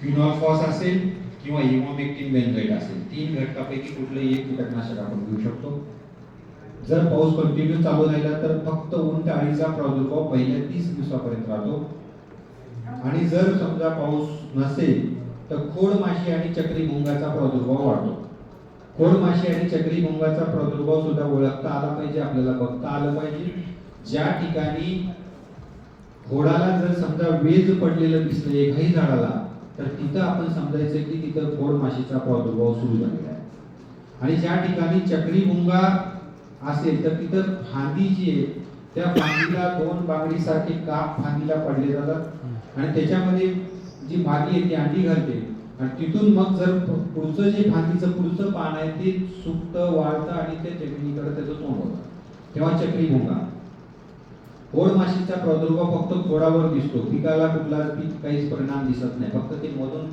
क्विनॉलफॉस असेल किंवा इमोमेक्टिन बेन्झोइट असेल तीन घटकापैकी कुठलंही एक कीटकनाशक आपण घेऊ शकतो. जर पाऊस कंटिन्यू चालू राहिला तर फक्त उंट अळीचा प्रादुर्भाव पहिल्या तीस दिवसापर्यंत राहतो. आणि जर समजा पाऊस नसेल तर खोड माशी आणि चक्री भुंगाचा प्रादुर्भाव वाढतो. खोड माशी आणि चक्री भुंगाचा प्रादुर्भाव सुद्धा ओळखता आला पाहिजे आपल्याला बघता आलं पाहिजे. ज्या ठिकाणी घोडाला जर समजा वेज पडलेलं दिसलं एकाही झाडाला तर तिथं आपण समजायचं की तिथं खोड माशीचा प्रादुर्भाव सुरू झालेला आहे. आणि ज्या ठिकाणी चक्री मुंगा असेल तर तिथं फांदी जी आहे त्या फांदीला दोन बांगडीसारखे काप फांदीला पडले जातात. आणि त्याच्यामध्ये जी मादी आहे ती अंडी घालते. आणि तिथून मग जर पुढचं जे फांदीचं पुढचं पान आहे ते सुकतं वाळतं आणि ते जमिनीकडे त्याचं तोंड होतं. तेव्हा चक्री मुंगा माशीचा प्रादुर्भाव फक्त खोडावर दिसतो. पिकाला कुठला पीक काहीच परिणाम दिसत नाही. फक्त ते मधून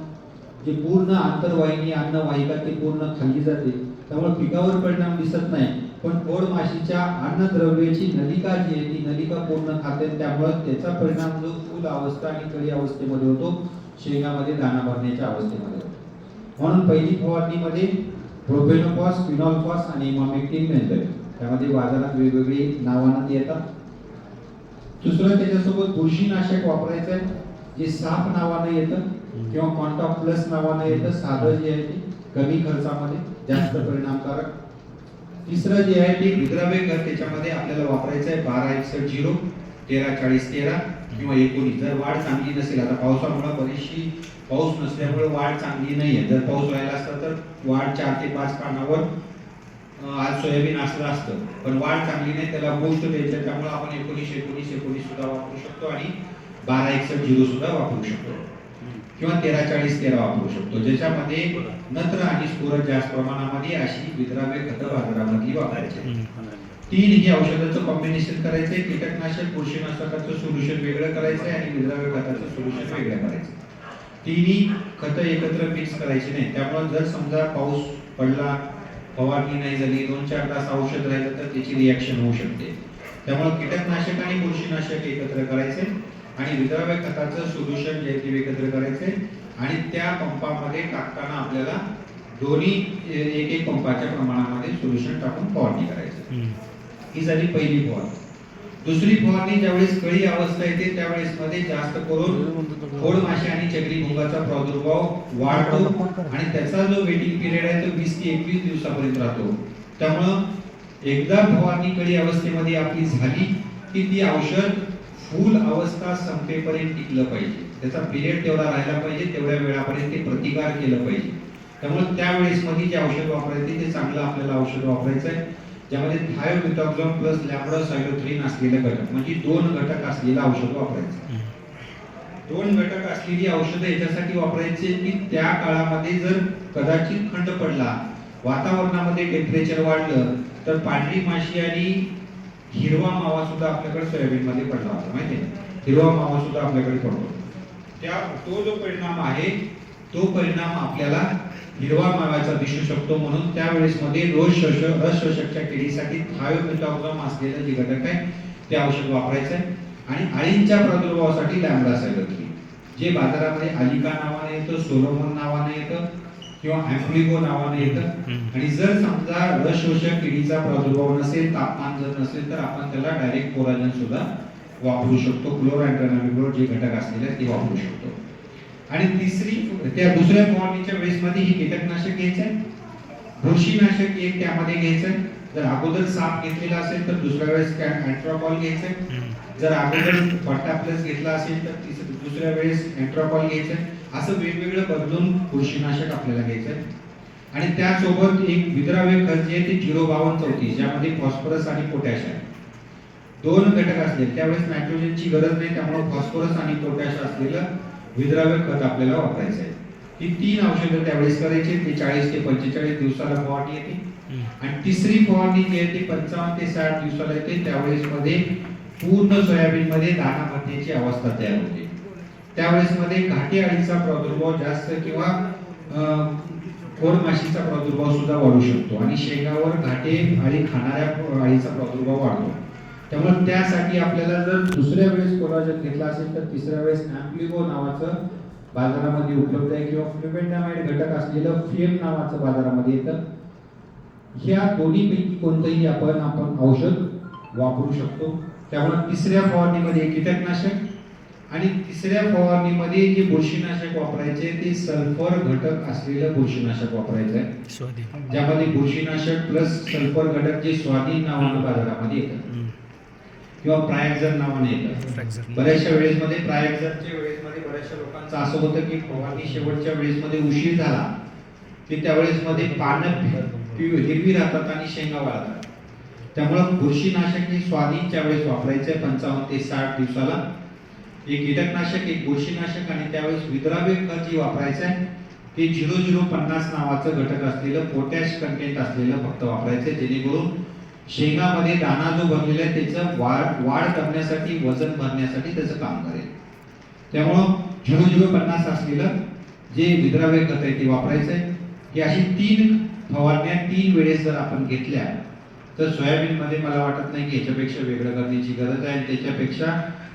जे पूर्ण आंतरवाहिनी अन्नवाहिका ते पूर्ण खाली जाते त्यामुळे पिकावर परिणाम दिसत नाही. पण खोड माशीच्या अन्नद्रव्याची नलिका जी आहे ती नलिका पूर्ण खाते त्यामुळे त्याचा परिणाम जो फुल अवस्था आणि कळी अवस्थेमध्ये होतो शेंगामध्ये दाणा भरण्याच्या अवस्थेमध्ये म्हणून पहिली फवारणीमध्ये प्रोफेनोफॉस क्विनॉलफॉस आणि इमामेक्टिन मेंटल त्यामध्ये बाजारात वेगवेगळी नावानं येतात दुसरं त्याच्यासोबत बुरशीनाशक वापरायचं जे साप नावानं येतं किंवा कॉन्टॉप प्लस नावानं येतं साधं जे आहे ते कमी खर्चामध्ये जास्त परिणामकारक. तिसरं जे आहे ते विद्राव्य खत त्याच्यामध्ये आपल्याला वापरायचं आहे बारा एकसष्ट झिरो तेरा चाळीस तेरा किंवा एकोणीस. जर वाढ चांगली नसेल आता पावसामुळे बरीचशी पाऊस नसल्यामुळे वाढ चांगली नाही आहे जर पाऊस व्हायला असता तर वाढ चार ते पाच पानावर आज सोयाबीन असलं असतं. पण वाढ चांगली नाही त्याला गोष्ट द्यायचं त्यामुळे आपण एकोणीस एकोणीस एकोणीस सुद्धा वापरू शकतो आणि बारा एकसष्ट झिरो सुद्धा वापरू शकतो. किंवा तेरा चाळीस तेरा वापरू शकतो. ज्याच्यामध्ये नत्र आणि स्फुरद जास्त प्रमाणामध्ये अशी विद्राव्य खत बाजारामधली वापरायची तीन ही औषधाचं कॉम्बिनेशन करायचंय. कीटकनाशक बुरशीनाशकाचं सोल्युशन वेगळं करायचंय आणि विद्राव्य खताचं सोल्युशन वेगळं करायचं तिन्ही खतं एकत्र मिक्स करायची नाही त्यामुळे जर समजा पाऊस पडला फवारणी नाही झाली दोन चार तास औषध राहिलं तर त्याची रिॲक्शन होऊ शकते. त्यामुळे कीटकनाशक आणि बुरशीनाशक एकत्र करायचे आणि विद्राव्य खताचं सोल्युशन जे ते एकत्र करायचे आणि त्या पंपामध्ये टाकताना आपल्याला दोन्ही एक एक पंपाच्या प्रमाणामध्ये सोल्युशन टाकून फवारणी करायचं. ही झाली पहिली फवारणी. दुसरी फवारणी ज्यावेळेस कळी अवस्था येते त्यावेळेस मध्ये जास्त करून खोड माशी आणि चक्री भुंगाचा प्रादुर्भाव वाढतो आणि त्याचा जो वेटिंग पिरियड आहे तो वीस ते एकवीस दिवसापर्यंत राहतो. त्यामुळं एकदा फवारणी कळी अवस्थेमध्ये आपली झाली की ती औषध फुल अवस्था संपेपर्यंत टिकलं पाहिजे. त्याचा पिरियड तेवढा राहिला पाहिजे तेवढ्या वेळापर्यंत ते प्रतिकार केलं पाहिजे. त्यामुळे त्यावेळेस मध्ये जे औषध वापरायचे ते चांगलं आपल्याला औषध वापरायचं आहे. ज्यामध्ये थायोमिथॉक्झॉन प्लस लॅम्ब्रोसायलोथ्रिन असलेले घटक म्हणजे दोन घटक असलेलं औषध वापरायचं. दोन घटक असलेली औषधं याच्यासाठी वापरायची की त्या काळामध्ये जर कदाचित खंड पडला वातावरणामध्ये टेम्परेचर वाढलं तर पांढरी माशी आणि हिरवा मावा सुद्धा आपल्याकडे सोयाबीन मध्ये पडला होता माहिती आहे? हिरवा मावा सुद्धा आपल्याकडे पडतो. त्या तो जो परिणाम आहे तो परिणाम आपल्याला हिरवा माव्याचा दिसू शकतो. म्हणून त्यावेळेस मध्ये रोज शोषक रस शोषकच्या किडीसाठी थायोमिथॉक्झॉम असलेलं जे घटक आहे ते औषध वापरायचं आहे आणि अळींच्या प्रादुर्भावासाठी लॅम्बडा सायलोथ्रिन जे बाजारामध्ये अलिका नावाने येतं सोलोमन नावाने येतं किंवा अँप्लिगो नावाने येतं. आणि जर समजा रस शोषक किडीचा प्रादुर्भाव नसेल तापमान जर नसेल तर आपण त्याला डायरेक्ट कोराजन सुद्धा वापरू शकतो. क्लोरायट्रॉनिक जे घटक असलेले ते वापरू शकतो. आणि तिसरी त्या दुसऱ्या फवारणीच्या वेळेस मध्ये ही कीटकनाशक घ्यायचं बुरशीनाशक एक त्यामध्ये घ्यायचं आहे. जर अगोदर साप घेतलेला असेल तर दुसऱ्या वेळेस अँट्रोपॉल घ्यायचं जर अगोदर पट्टा प्लस घेतला असेल तर दुसऱ्या वेळेस अँट्रोपॉल घ्यायचं असं वेगवेगळं बदलून बुरशीनाशक आपल्याला घ्यायचं आणि त्यासोबत एक विद्राव्य खत जे आहे ते झिरो बावन्न चौतीस ज्यामध्ये फॉस्फरस आणि पोटॅश आहे. दोन घटक असले त्यावेळेस नायट्रोजनची गरज नाही त्यामुळे फॉस्फरस आणि पोटॅश असलेलं विद्राव्य खत आपल्याला वापरायचं आहे. ही तीन औषधं त्यावेळेस करायची ते चाळीस ते पंचेचाळीस दिवसाला फवारणी येते. आणि तिसरी फवारणी जी आहे ती पंचावन्न ते साठ दिवसाला येते. त्यावेळेस मध्ये पूर्ण सोयाबीन मध्ये दाणा भरण्याची अवस्था तयार होते. त्यावेळेस मध्ये घाटी अळीचा प्रादुर्भाव जास्त किंवा खोड माशीचा प्रादुर्भाव सुद्धा वाढू शकतो. आणि शेंगावर घाटे अळी खाणाऱ्या अळीचा प्रादुर्भाव वाढतो. त्यामुळे त्यासाठी आपल्याला जर दुसऱ्या वेळेस कोलाजन घेतला असेल तर तिसऱ्या वेळेस अँप्लिगो नावाचं बाजारामध्ये उपलब्ध आहे किंवा फ्लुबेंडामाइड घटक असलेलं फेम नावाचं बाजारामध्ये येतं. ह्या दोन्हीपैकी कोणतंही आपण आपण औषध वापरू शकतो. त्यामुळे तिसऱ्या फवारणीमध्ये कीटकनाशक आणि तिसऱ्या फवारणीमध्ये जे बुरशीनाशक वापरायचे ते सल्फर घटक असलेलं बुरशीनाशक वापरायचं आहे. ज्यामध्ये बुरशीनाशक प्लस सल्फर घटक जे स्वाधीन नावानं बाजारामध्ये येतात. किंवा प्रायक्झर नावाने फ्रॅक्चर बऱ्याचशा वेळेस मध्ये प्रायक्झरच्या वेळेस मध्ये बऱ्याचशा लोकांचं असं होतं की फवारणी शेवटच्या वेळेस मध्ये उशीर झाला की त्यावेळेस मध्ये पानं हिरवी राहतात आणि शेंगा वाळतात. त्यामुळं बुरशीनाशक हे स्वाधीनच्या वेळेस वापरायचं आहे पंचावन्न ते साठ दिवसाला. एक कीटकनाशक एक बुरशीनाशक आणि त्यावेळेस विद्राव्य खत जे वापरायचं आहे ते झिरो झिरो पन्नास नावाचं घटक असलेलं पोटॅश कंटेंट असलेलं फक्त वापरायचं जेणेकरून शेंगामध्ये दाणा जो भरलेला आहे त्याचं वाढ वाढ करण्यासाठी वजन भरण्यासाठी त्याचं काम करेल. त्यामुळं झिरो झिरो पन्नास असलेलं जे विद्राव्य खत आहे ते वापरायचं आहे अशी तीन फवारण्या तीन वेळेस जर आपण घेतल्या तर सोयाबीनमध्ये मला वाटत नाही की याच्यापेक्षा वेगळं करण्याची गरज आहे. त्याच्यापेक्षा